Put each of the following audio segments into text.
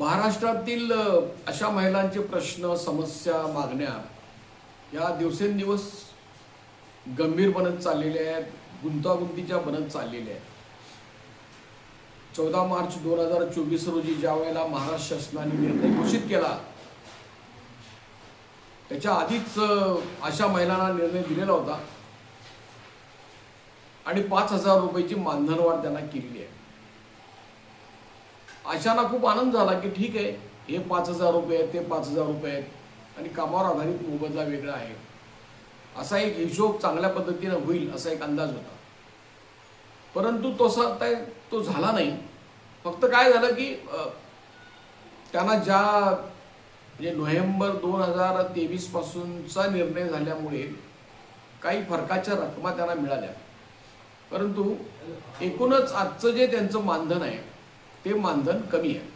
महाराष्ट्रातील अशा महिलांचे प्रश्न समस्या मागण्या या दिवसेंदिवस गंभीर बनत चाललेल्या आहेत गुंतागुंतीच्या बनत चाललेल्या आहेत. चौदा मार्च दोन हजार चोवीस रोजी ज्या वेळेला महाराष्ट्र शासनाने निर्णय घोषित केला त्याच्या आधीच अशा महिलांना निर्णय दिलेला होता. आणि पाच हजार रुपयाची मानधनवाढ त्यांना केलेली आहे. अशांना खूप आनंद झाला की ठीक आहे हे पाच हजार रुपये आहेत ते पाच हजार रुपये आहेत. आणि कामावर आधारित मोबदला वेगळा आहे. असा एक हिशोब चांगल्या पद्धतीनं होईल असा एक अंदाज होता. परंतु तसा काय तो झाला नाही. फक्त काय झालं की त्यांना ज्या म्हणजे नोव्हेंबर दोन हजार तेवीसपासूनचा निर्णय झाल्यामुळे काही फरकाच्या रकमा त्यांना मिळाल्या. परंतु एकूणच आजचं जे त्यांचं मानधन आहे ते मानधन कमी आहे.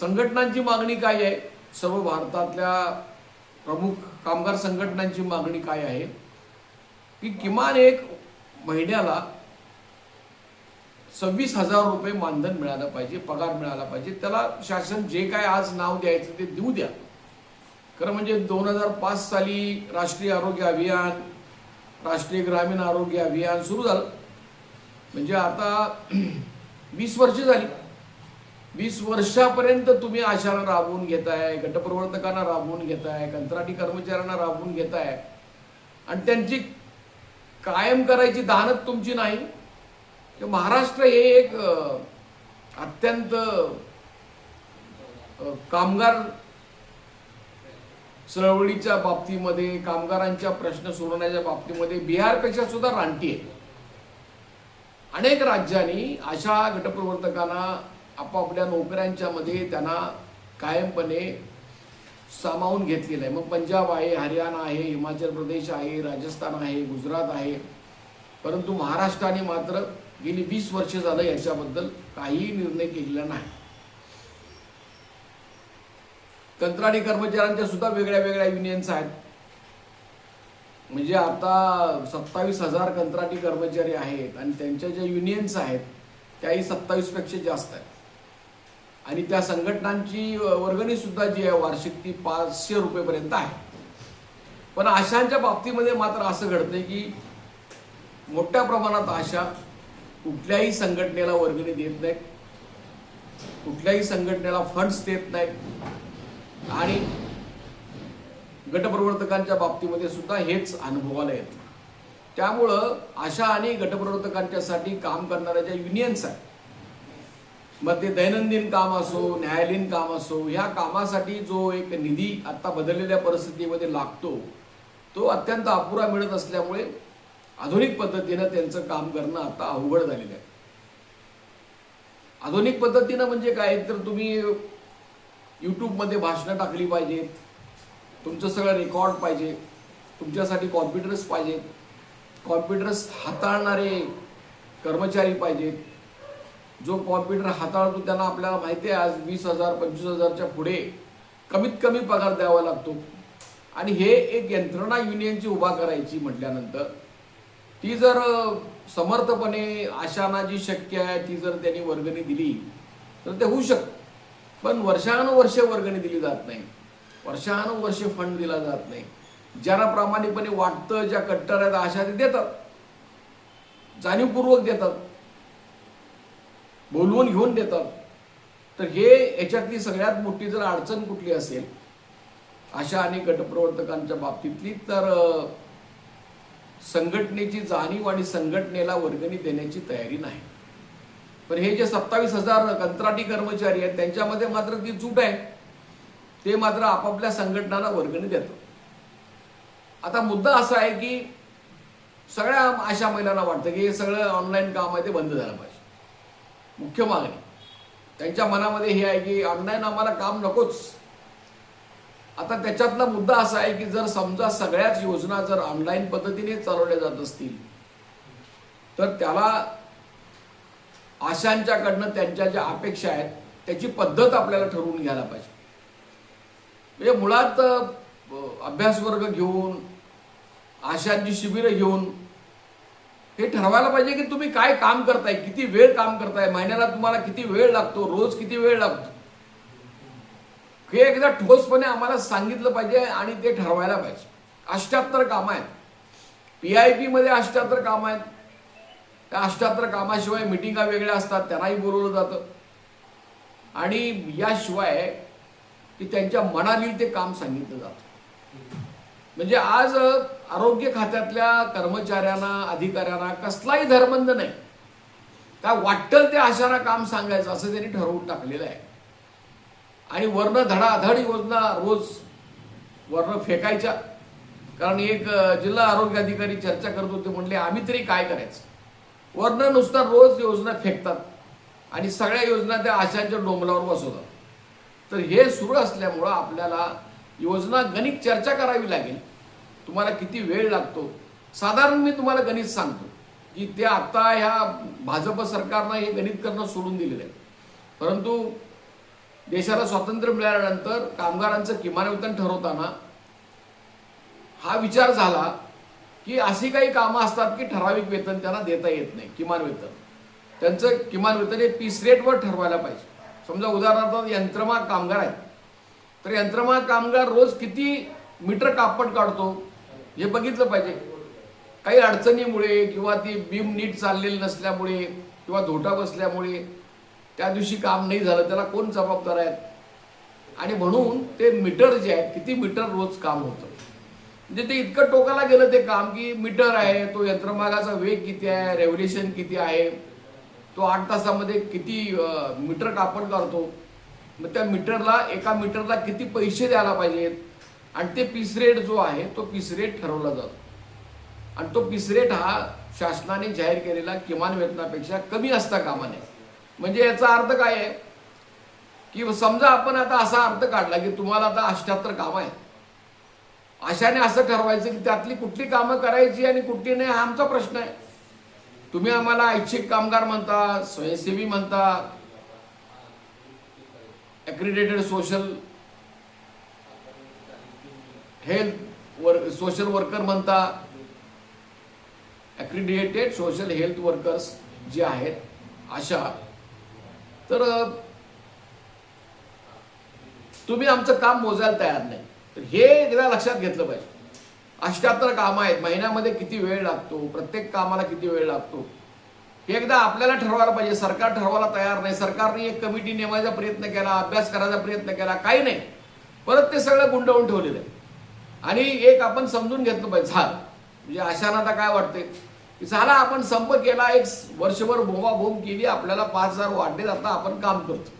संघटनांची मागणी काय आहे? सर्व भारतातल्या प्रमुख कामगार संघटनांची मागणी काय आहे? की किमान एक महिन्याला सव्वीस हजार रुपये मानधन मिळालं पाहिजे पगार मिळाला पाहिजे. त्याला शासन जे काय आज नाव द्यायचं ते देऊ द्या. खरं म्हणजे दोन हजार पाच साली राष्ट्रीय आरोग्य अभियान राष्ट्रीय ग्रामीण आरोग्य अभियान सुरू झालं. म्हणजे आता वीस वर्ष झाली. वीस वर्षापर्यंत तुम्ही आशाला राबवून घेताय गटप्रवर्तकांना राबवून घेताय कंत्राटी कर्मचाऱ्यांना राबवून घेताय. आणि त्यांची कायम करायची दानत तुमची नाही. तर महाराष्ट्र हे एक अत्यंत कामगार चळवळीच्या बाबतीमध्ये कामगारांच्या प्रश्न सोडवण्याच्या बाबतीमध्ये बिहारपेक्षा सुद्धा रानटी आहे. अनेक राज्यांनी अशा गटप्रवर्तकांना आपापल्या नोकऱ्यांच्यामध्ये त्यांना कायमपणे सामावून घेतलेलं आहे. मग पंजाब आहे हरियाणा आहे हिमाचल प्रदेश आहे राजस्थान आहे गुजरात आहे. परंतु महाराष्ट्राने मात्र गेली वीस वर्ष झालं याच्याबद्दल काही निर्णय केलेला नाही. कंत्राटी कर्मचाऱ्यांच्या सुद्धा वेगळ्या वेगळ्या युनियन्स आहेत. म्हणजे आता सत्तावीस हजार कंत्राटी कर्मचारी आहेत आणि त्यांच्या ज्या युनियन्स आहेत त्याही सत्तावीसपेक्षा जास्त आहेत. आणि त्या संघटनांची वर्गणी सुद्धा जी आहे वार्षिक ती पाचशे रुपयेपर्यंत आहे. पण आशांच्या बाबतीमध्ये मात्र असं घडतंय की मोठ्या प्रमाणात आशा कुठल्याही संघटनेला वर्गणी देत नाहीत. कुठल्याही संघटनेला फंड्स देत नाहीत. आणि गटप्रवर्तकांच्या बाबतीमध्ये सुद्धा हेच अनुभवाला येतं. त्यामुळं अशा आणि गटप्रवर्तकांच्यासाठी काम करणाऱ्या ज्या युनियन्स आहेत मग ते दैनंदिन काम असो न्यायालयीन काम असो ह्या कामासाठी जो एक निधी आत्ता बदललेल्या परिस्थितीमध्ये लागतो तो अत्यंत अपुरा मिळत असल्यामुळे आधुनिक पद्धतीनं त्यांचं काम करणं आता अवघड झालेलं आहे. आधुनिक पद्धतीनं म्हणजे काय? तर तुम्ही यूट्यूबमध्ये भाषणं टाकली पाहिजेत. तुमचं सगळं रेकॉर्ड पाहिजे. तुमच्यासाठी कॉम्प्युटर्स पाहिजेत कॉम्प्युटर्स हाताळणारे कर्मचारी पाहिजेत जो कॉम्प्युटर हाताळतो त्यांना आपल्याला माहिती आहे आज वीस हजार पंचवीस हजारच्या पुढे कमीत कमी पगार द्यावा लागतो. आणि हे एक यंत्रणा युनियनची उभा करायची म्हटल्यानंतर ती जर समर्थपणे आशाना जी शक्य आहे ती जर त्यांनी वर्गणी दिली तर ते होऊ शकतं. पण वर्षानुवर्षे वर्गणी दिली जात नाही. वर्षानुवर्षे फंड दिला जात नाही. ज्यांना प्रामाणिकपणे वाटतं ज्या कट्टर आहेत अशा ते देतात. जाणीवपूर्वक देतात. बोलवून घेऊन देतात. तर हे याच्यातली सगळ्यात मोठी जर अडचण कुठली असेल अशा आणि गटप्रवर्तकांच्या बाबतीतली तर संघटनेची जाणीव आणि संघटनेला वर्गणी देण्याची तयारी नाही. पण हे जे सत्तावीस हजार कंत्राटी कर्मचारी आहेत त्यांच्यामध्ये मात्र ती चूट आहे. ते मात्र आपापल्या संघटनांना वर्गणी देतात आता मुद्दा असा आहे की सगळ्या अशा महिलांना वाटतं की हे सगळं ऑनलाईन काम आहे ते बंद झालं पाहिजे. मुख्य मागणी. त्यांच्या मनामध्ये हे आहे की ऑनलाईन आम्हाला काम नकोच. आता त्याच्यातला मुद्दा असा आहे की जर समजा सगळ्याच योजना जर ऑनलाईन पद्धतीने चालवल्या जात असतील तर त्याला आशांच्याकडनं त्यांच्या ज्या अपेक्षा आहेत त्याची पद्धत आपल्याला ठरवून घ्यायला पाहिजे. म्हणजे मुळात अभ्यासवर्ग अभ्यास वर्ग घेऊन आशांची शिबिरं घेऊन हे ठरवायला पाहिजे की तुम्ही काय काम करताय किती वेळ काम करताय महिन्याला तुम्हाला किती वेळ लागतो रोज किती वेळ लागतो? हे एकदा ठोसपणे आम्हाला सांगितलं पाहिजे आणि ते ठरवायला पाहिजे. अष्ट्याहत्तर कामं आहेत. पी आय पीमध्ये अष्ट्याहत्तर कामं आहेत. त्या अष्ट्याहत्तर कामाशिवाय मिटिंगा वेगळ्या असतात त्यांनाही बोलवलं जातं. आणि याशिवाय की त्यांच्या मनातील ते काम सांगितलं जातं. म्हणजे आज आरोग्य खात्यातल्या कर्मचाऱ्यांना अधिकाऱ्यांना कसलाही धर्मंद नाही. काय वाटतं ते अशाना काम सांगायचं असं त्यांनी ठरवून टाकलेलं आहे. आणि वर्ण धडाधड योजना रोज वर्ण फेकायच्या. कारण एक जिल्हा आरोग्य अधिकारी चर्चा करत होते म्हणले आम्ही तरी काय करायचं? वर्ण नुसता रोज योजना फेकतात. आणि सगळ्या योजना त्या आशांच्या डोंबलावर बसवतात. तर हे सुरू असल्यामुळं आपल्याला योजना गणित चर्चा करावी लागेल. तुम्हाला किती वेळ लागतो? साधारण मी तुम्हाला गणित सांगतो की ते आता ह्या भाजप सरकारनं हे गणित करणं सोडून दिलेलं आहे. परंतु देशाला स्वातंत्र्य मिळाल्यानंतर कामगारांचं किमान वेतन ठरवताना हा विचार झाला की अशी काही कामं असतात की ठराविक वेतन त्यांना देता येत नाही किमान वेतन. त्यांचं किमान वेतन हे पीस रेटवर ठरवायला पाहिजे. समजा उदाहरणार्थ यंत्रमाग कामगार आहेत. तर यंत्रमाग कामगार रोज किती मीटर कापड काढतो? हे बघितलं पाहिजे. काही अडचणीमुळे किंवा ती बीम नीट चाललेली नसल्यामुळे किंवा धोटा बसल्यामुळे त्या दिवशी काम नाही झालं त्याला कोण जबाबदार आहेत आणि म्हणून ते मीटर जे आहेत किती मीटर रोज काम होतं? म्हणजे ते इतकं टोकाला गेलं ते काम की मीटर आहे तो यंत्रमागाचा वेग किती आहे रेव्होल्युशन किती आहे? तो आठ तासामध्ये किती मीटर कापड करतो. मग त्या मीटरला एका मीटरला किती पैसे द्यायला पाहिजेत? आणि ते पीस रेट जो आहे तो पीस रेट ठरवला जातो. आणि तो पीस रेट हा शासनाने जाहीर केलेला किमान वेतनापेक्षा कमी असता कामा नये. म्हणजे याचा अर्थ काय आहे? की समजा आपण आता असा अर्थ काढला की तुम्हाला आता अष्ट्याहत्तर कामं आहेत. अशाने असं ठरवायचं की त्यातली कुठली कामं करायची आणि कुठली नाही हा आमचा प्रश्न आहे. तुम्ही आम्हाला ऐच्छिक कामगार म्हणता स्वयंसेवी म्हणता accredited social health work social worker म्हणता ॲक्रिडिएटेड सोशल हेल्थ वर्कर्स जे आहेत अशा. तर तुम्ही आमचं काम मोजायला तयार नाही. तर हे एकदा लक्षात घेतलं पाहिजे. अष्ट्याहत्तर कामं आहेत. महिन्यामध्ये किती वेळ लागतो? प्रत्येक कामाला किती वेळ लागतो? हे एकदा आपल्याला ठरवायला पाहिजे. सरकार ठरवायला तयार नाही. सरकारने एक कमिटी नेमायचा प्रयत्न केला अभ्यास करायचा प्रयत्न केला काही नाही. परत ते सगळं गुंडवून ठेवलेलं आहे. आणि एक आपण समजून घेतलं पाहिजे. झालं. म्हणजे अशानं आता काय वाटते की झाला आपण संप केला एक वर्षभर भोवाभोम केली आपल्याला पाच हजार वाढले जाता आपण काम करतो.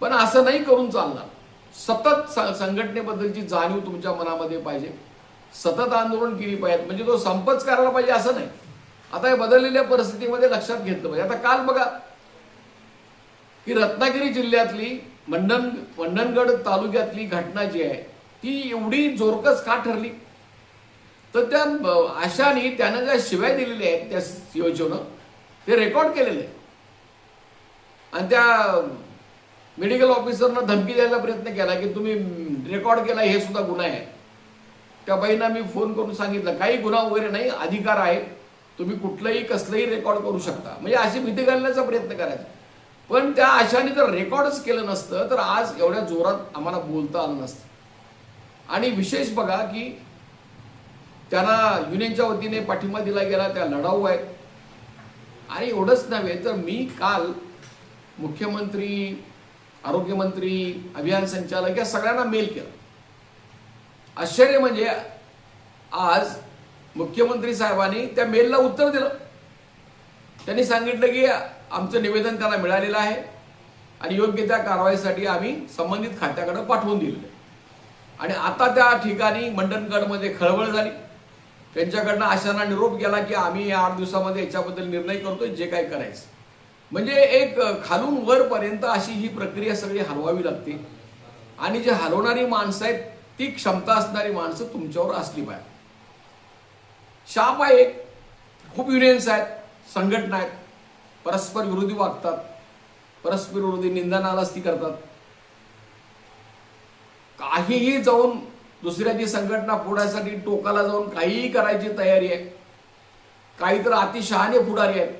पण असं नाही करून चालणार. सतत संघटनेबद्दलची जाणीव तुमच्या मनामध्ये पाहिजे. सतत आंदोलन केली पाहिजेत. म्हणजे तो संपच करायला पाहिजे असं नाही. आता या बदललेल्या परिस्थितीमध्ये लक्षात घेतलं पाहिजे. आता काल बघा की रत्नागिरी जिल्ह्यातली मंडन मंडणगड तालुक्यातली घटना जी आहे ती एवढी जोरकस का ठरली? तर त्या आशानी आशाने त्यानं ज्या शिवाय दिलेल्या आहेत त्या योजना ते रेकॉर्ड केलेले आहे. आणि त्या मेडिकल ऑफिसरनं धमकी द्यायचा प्रयत्न केला की तुम्ही रेकॉर्ड केला हे सुद्धा गुन्हा आहे. त्या बाईंना मी फोन करून सांगितलं काही गुन्हा वगैरे नाही अधिकार आहे. तुम्ही कुठलंही कसलंही रेकॉर्ड करू शकता. म्हणजे अशी भीती घालण्याचा प्रयत्न करायचा. पण त्या आशाने जर रेकॉर्डच केलं नसतं तर आज एवढ्या जोरात आम्हाला बोलता आलं नसतं. आणि विशेष बघा की त्यांना युनियनच्या वतीने पाठिंबा दिला गेला त्या लढाऊ आहेत. आणि एवढंच नव्हे तर मी काल मुख्यमंत्री आरोग्यमंत्री अभियान संचालक या सगळ्यांना मेल केला. आश्चर्य म्हणजे आज मुख्यमंत्री साहेबांनी त्या मेलला उत्तर दिलं. त्यांनी सांगितलं की आमचं निवेदन त्यांना मिळालेलं आहे आणि योग्य त्या कारवाईसाठी आम्ही संबंधित खात्याकडे पाठवून दिलेलं आणि आता त्या ठिकाणी मंडणगडमध्ये खळबळ झाली. त्यांच्याकडनं आशांना निरोप गेला की आम्ही या आठ दिवसामध्ये याच्याबद्दल निर्णय करतोय जे काय करायचं. म्हणजे एक खालून वरपर्यंत अशी ही प्रक्रिया सगळी हलवावी लागते. आणि जे हलवणारी माणसं आहेत ती क्षमता असणारी माणसं तुमच्यावर असली पाहिजे. शाप आहे एक खूप युनियन्स आहेत संघटना आहेत परस्पर विरोधी वागतात परस्पर विरोधी निंदा ती करतात. काहीही जाऊन दुसऱ्याची संघटना फोडायसाठी टोकाला जाऊन काहीही करायची तयारी आहे काही तर अतिशहाणे पुढारी आहेत.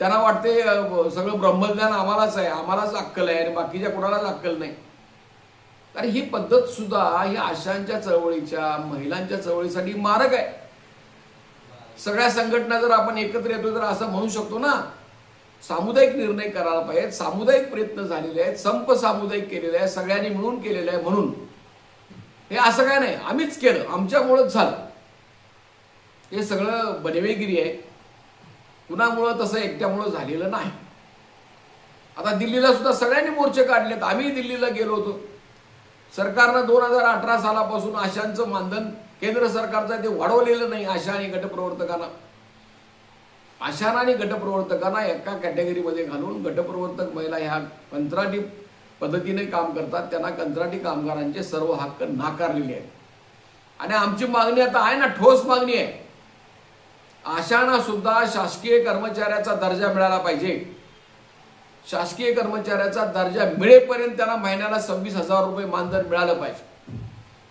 त्यांना वाटते सगळं ब्रह्मज्ञान आम्हालाच आहे आम्हालाच अक्कल आहे आणि बाकीच्या कुणालाच अक्कल नाही. कारण ही पद्धत सुद्धा ही आशांच्या चळवळीच्या महिलांच्या चळवळीसाठी मारक आहे. सगळ्या संघटना जर आपण एकत्र येतो तर असं म्हणू शकतो ना सामुदायिक निर्णय करायला पाहिजेत सामुदायिक प्रयत्न झालेले आहेत संप सामुदायिक केलेले आहे सगळ्यांनी मिळून केलेले आहे म्हणून. हे असं काय नाही आम्हीच केलं आमच्यामुळंच झालं. हे सगळं बनवेगिरी आहे. कुणामुळं तसं एकट्यामुळं झालेलं नाही. आता दिल्लीला सुद्धा सगळ्यांनी मोर्चे काढलेत आम्ही दिल्लीला गेलो होतो. सरकारनं दोन हजार अठरा सालापासून आशांचं मानधन केंद्र सरकारचं ते वाढवलेलं नाही आशा आणि गटप्रवर्तकांना. आशाना आणि गटप्रवर्तकांना एका कॅटेगरीमध्ये घालून गटप्रवर्तक महिला ह्या कंत्राटी पद्धतीने काम करतात त्यांना कंत्राटी कामगारांचे सर्व हक्क नाकारलेले आहेत. आणि आमची मागणी आता आहे ना ठोस मागणी आहे. आशांना सुद्धा शासकीय कर्मचाऱ्याचा दर्जा मिळाला पाहिजे. शासकीय कर्मचाऱ्याचा दर्जा मिळेपर्यंत त्यांना महिन्याला सव्वीस हजार रुपये मानधन मिळालं पाहिजे.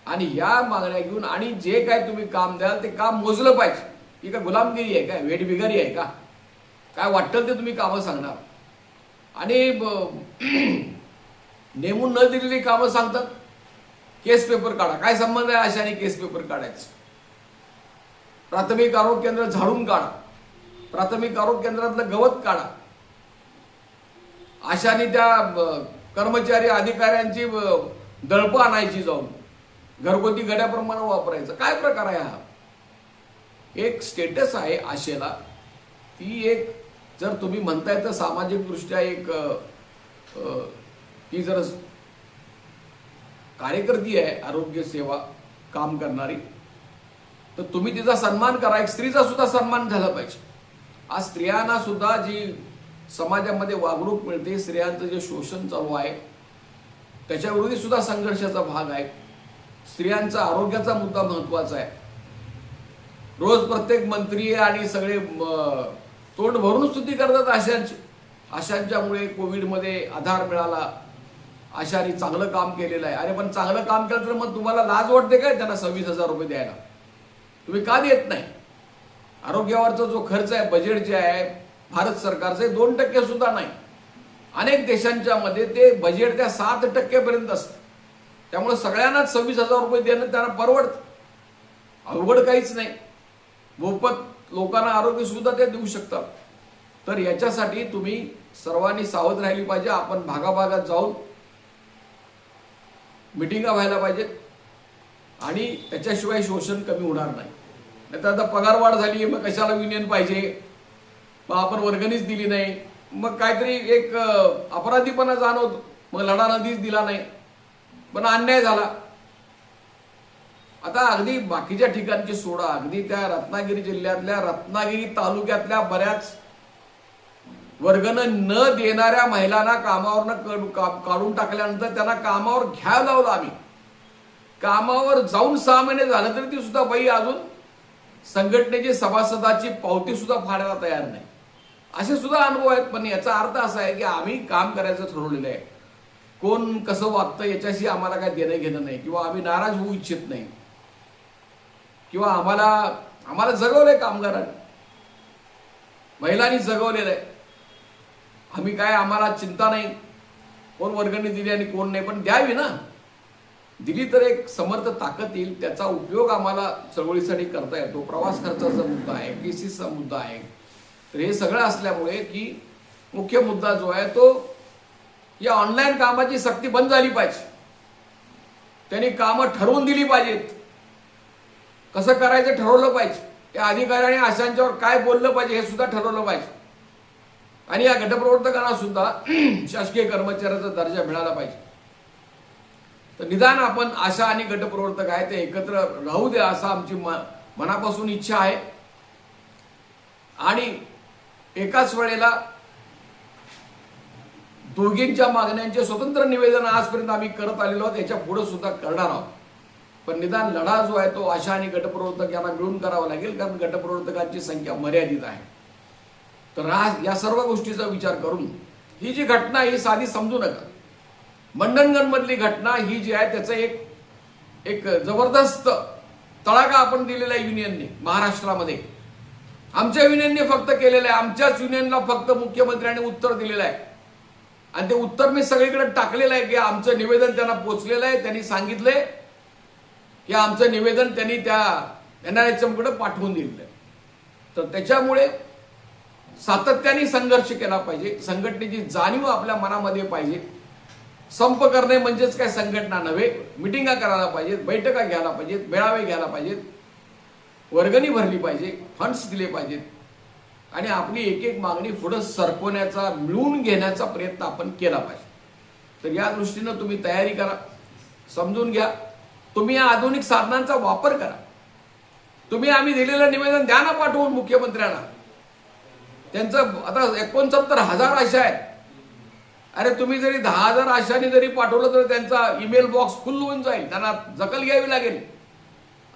आणि या मागण्या घेऊन आणि जे काय तुम्ही काम द्याल ते काम मोजलं पाहिजे. ही काय गुलामगिरी आहे काय? वेठबिगारी आहे का? काय वाटतं ते तुम्ही कामं सांगणार? आणि ब- नेमून न दिलेली कामं सांगतात? केस पेपर काढा. काय संबंध आहे अशाने केस पेपर काढायचं? प्राथमिक आरोग्य केंद्र झाडून काढा. प्राथमिक आरोग्य केंद्रातलं गवत काढा. अशाने त्या ब, कर्मचारी अधिकाऱ्यांची ब, दळपं आणायची जाऊन. घरगुती गड्याप्रमाणे वापरायचं. काय प्रकार आहे हा? एक स्टेटस आहे आशेला. ती एक जर तुम्ही म्हणताय तर सामाजिकदृष्ट्या एक ती जर कार्यकर्ती आहे आरोग्य सेवा काम करणारी तर तुम्ही तिचा सन्मान करा. एक स्त्रीचा सुद्धा सन्मान झाला पाहिजे. आज स्त्रियांना सुद्धा जी समाजामध्ये वागणूक मिळते स्त्रियांचं जे शोषण चालू आहे त्याच्याविरोधी सुद्धा संघर्षाचा भाग आहे. स्त्रियांचा आरोग्याचा मुद्दा महत्त्वाचा आहे. रोज प्रत्येक मंत्री आणि सगळे तोंड भरून स्तुती करतात आशांची आशांच्यामुळे कोविडमध्ये आधार मिळाला. आशाने चांगलं काम केलेलं आहे. अरे पण चांगलं काम केलं तर मग तुम्हाला लाज वाटते काय त्यांना सव्वीस हजार रुपये द्यायला? तुम्ही का देत नाही? आरोग्यावरचा जो खर्च आहे बजेट जे आहे भारत सरकारचे दोन टक्के सुद्धा नाही. अनेक देशांच्या मध्ये ते बजेट त्या सात टक्केपर्यंत असतं. त्यामुळे सगळ्यांनाच सव्वीस हजार रुपये देणं त्यांना परवडतं. अवघड काहीच नाही. मोफत लोकांना आरोग्य सुविधा ते देऊ शकतात. तर याच्यासाठी तुम्ही सर्वांनी सावध राहिली पाहिजे. आपण भागाभागात जाऊन मिटिंगा व्हायला पाहिजेत आणि त्याच्याशिवाय शोषण कमी होणार नाही. नाहीतर आता पगारवाढ झाली मग कशाला युनियन पाहिजे? मग आपण वर्गणीच दिली नाही. मग काहीतरी एक अपराधीपणा जाणवतो. मग लढा नदीच दिला नाही. पण अन्याय झाला. आता अगदी बाकीच्या ठिकाणची सोडा. अगदी त्या रत्नागिरी जिल्ह्यातल्या रत्नागिरी तालुक्यातल्या बऱ्याच वर्गनं न देणाऱ्या महिलांना कामावरनं काढून टाकल्यानंतर त्यांना कामावर घ्यायला लावलं आम्ही. कामावर जाऊन सहा महिने झालं तरी ती सुद्धा बाई अजून संघटनेची सभासदाची पावती सुद्धा फाडायला तयार नाही. असे सुद्धा अनुभव आहेत पण याचा अर्थ असा आहे की आम्ही काम करायचं ठरवलेलं आहे. कोण कसं वागतं याच्याशी आम्हाला काय देणं घेणं नाही किंवा आम्ही नाराज होऊ इच्छित नाही. किंवा आम्हाला आम्हाला जगवलंय कामगारांनी. महिलांनी जगवलेलं आहे. आम्ही काय आम्हाला चिंता नाही. कोण वर्गणी दिली आणि कोण नाही पण द्यावी ना. दिली तर एक समर्थ ताकद येईल त्याचा उपयोग आम्हाला चळवळीसाठी करता येतो. प्रवास खर्चाचा मुद्दा आहे केसीचा मुद्दा आहे. तर हे सगळं असल्यामुळे की मुख्य मुद्दा जो आहे तो या ऑनलाईन कामाची सक्ती बंद झाली पाहिजे. त्यांनी कामं ठरवून दिली पाहिजेत. कसं करायचं ठरवलं पाहिजे. त्या अधिकाऱ्याने आशांच्यावर काय बोललं पाहिजे हे सुद्धा ठरवलं पाहिजे. आणि या गटप्रवर्तकांना सुद्धा शासकीय कर्मचाऱ्याचा दर्जा मिळाला पाहिजे. तर निदान आपण आशा आणि गटप्रवर्तक आहे ते एकत्र राहू द्या असं आमची म- मनापासून इच्छा आहे. आणि एकाच वेळेला दोघींच्या मागण्यांचे स्वतंत्र निवेदन आजपर्यंत आम्ही करत आलेलो आहोत. याच्यापुढे सुद्धा करणार आहोत. पण निदान लढा जो आहे तो आशा आणि गटप्रवर्तक यांना मिळून करावा लागेल कारण गटप्रवर्तकांची संख्या मर्यादित आहे. तर आज या सर्व गोष्टीचा विचार करून ही जी घटना ही साधी समजू नका. मंडणगड मधली घटना ही जी आहे त्याचं एक एक जबरदस्त तळागा आपण दिलेला आहे युनियनने महाराष्ट्रामध्ये. आमच्या युनियनने फक्त केलेलं आहे. आमच्याच युनियनला फक्त मुख्यमंत्र्यांनी उत्तर दिलेलं आहे. आणि ते उत्तर मी सगळीकडे टाकलेलं आहे की आमचं निवेदन त्यांना पोचलेलं आहे. त्यांनी सांगितलंय की आमचं निवेदन त्यांनी त्या एन आरकडे पाठवून दिलेलं आहे. तर त्याच्यामुळे सातत्याने संघर्ष केला पाहिजे. संघटनेची जाणीव आपल्या मनामध्ये पाहिजे. संप करणे म्हणजेच काय संघटना नव्हे. मिटिंगा करायला पाहिजेत बैठका घ्यायला पाहिजेत मेळावे घ्यायला पाहिजेत. वर्गणी भरली पाहिजे फंड्स दिले पाहिजेत. आणि आपली एक एक मागणी पुढं सरकवण्याचा मिळवून घेण्याचा प्रयत्न आपण केला पाहिजे. तर या दृष्टीनं तुम्ही तयारी करा समजून घ्या. तुम्ही या आधुनिक साधनांचा वापर करा. तुम्ही आम्ही दिलेलं निवेदन द्या ना पाठवून मुख्यमंत्र्यांना. त्यांचं आता एकोणसत्तर हजार आशा आहेत. अरे तुम्ही जरी दहा हजार आशाने जरी पाठवलं तर त्यांचा ईमेल बॉक्स फुल होऊन जाईल. त्यांना जकल घ्यावी लागेल.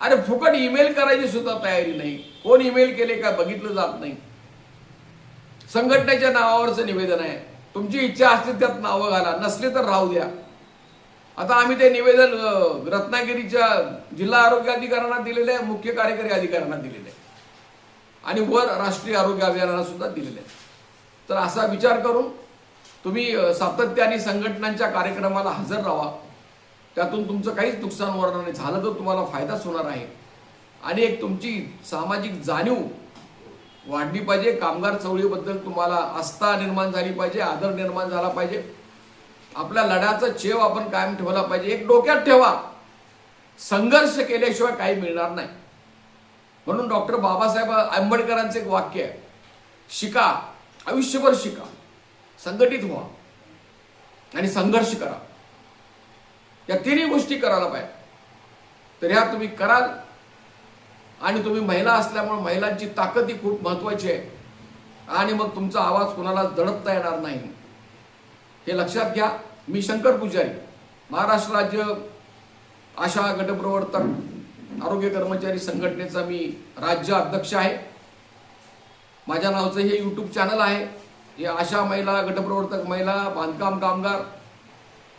अरे फुकट ईमेल करायची सुद्धा तयारी नाही. कोण ईमेल केले का बघितलं जात नाही. संघटनेच्या नावावरचं निवेदन आहे. तुमची इच्छा असली त्यात नावं घाला नसले तर राहू द्या. आता आम्ही ते निवेदन रत्नागिरीच्या जिल्हा आरोग्य अधिकाऱ्यांना दिलेलं आहे मुख्य कार्यकारी अधिकाऱ्यांना दिलेलं आहे. आणि वर राष्ट्रीय आरोग्य अभियानाला सुद्धा दिलेलं आहे. तर असा विचार करून तुम्ही सातत्याने संघटनांच्या कार्यक्रमाला हजर राहा. त्यातून तुमचं काहीच नुकसान होणार नाही. झालं तर तुम्हाला फायदाच होणार आहे. आणि एक तुमची सामाजिक जाणीव वाढली पाहिजे. कामगार चळवळीबद्दल तुम्हाला आस्था निर्माण झाली पाहिजे. आदर निर्माण झाला पाहिजे. आपल्या लढ्याचा चेव आपण कायम ठेवला पाहिजे. एक डोक्यात ठेवा. संघर्ष केल्याशिवाय काही मिळणार नाही. म्हणून डॉक्टर बाबासाहेब आंबेडकरांचं एक वाक्य आहे. शिका. आयुष्यभर शिका. संघटित व्हा. आणि संघर्ष करा. या तिन्ही गोष्टी करायला पाहिजे. तर ह्या तुम्ही कराल. आणि तुम्ही महिला असल्यामुळे महिलांची ताकद ही खूप महत्वाची आहे. आणि मग तुमचा आवाज कोणाला दडपता येणार नाही. हे लक्षात घ्या. मी शंकर पुजारी महाराष्ट्र राज्य आशा गटप्रवर्तक आरोग्य कर्मचारी संघटनेचा मी राज्य अध्यक्ष आहे. माझ्या नावचं हे यूट्यूब चॅनल आहे. हे आशा महिला गटप्रवर्तक महिला बांधकाम कामगार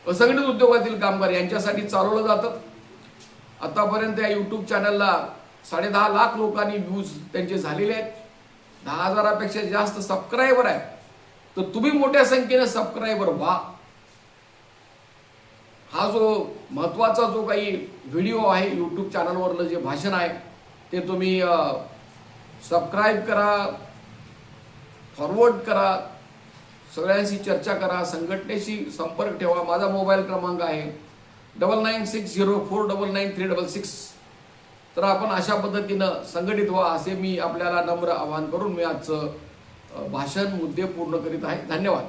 असंघटित उद्योगातील कामगार यांच्यासाठी चालवलं जातं. आतापर्यंत या यूट्यूब चॅनलला साडेदहा लाख लोकांनी व्ह्यूज त्यांचे झालेले आहेत. दहा हजारापेक्षा जास्त सबस्क्रायबर आहेत. तर तुम्ही मोठ्या संख्येने सबस्क्रायबर व्हा. हा जो महत्त्वाचा जो काही व्हिडिओ आहे यूट्यूब चॅनलवरलं जे भाषण आहे ते तुम्ही सबस्क्राईब करा फॉरवर्ड करा. सगळ्यांशी चर्चा करा संघटनेशी संपर्क ठेवा. माझा मोबाईल क्रमांक आहे double nine six zero four double nine three double six. तर आपण अशा पद्धतीनं संघटित व्हा असे मी आपल्याला नम्र आवाहन करून मी आजचं भाषण मुद्दे पूर्ण करीत आहे. धन्यवाद.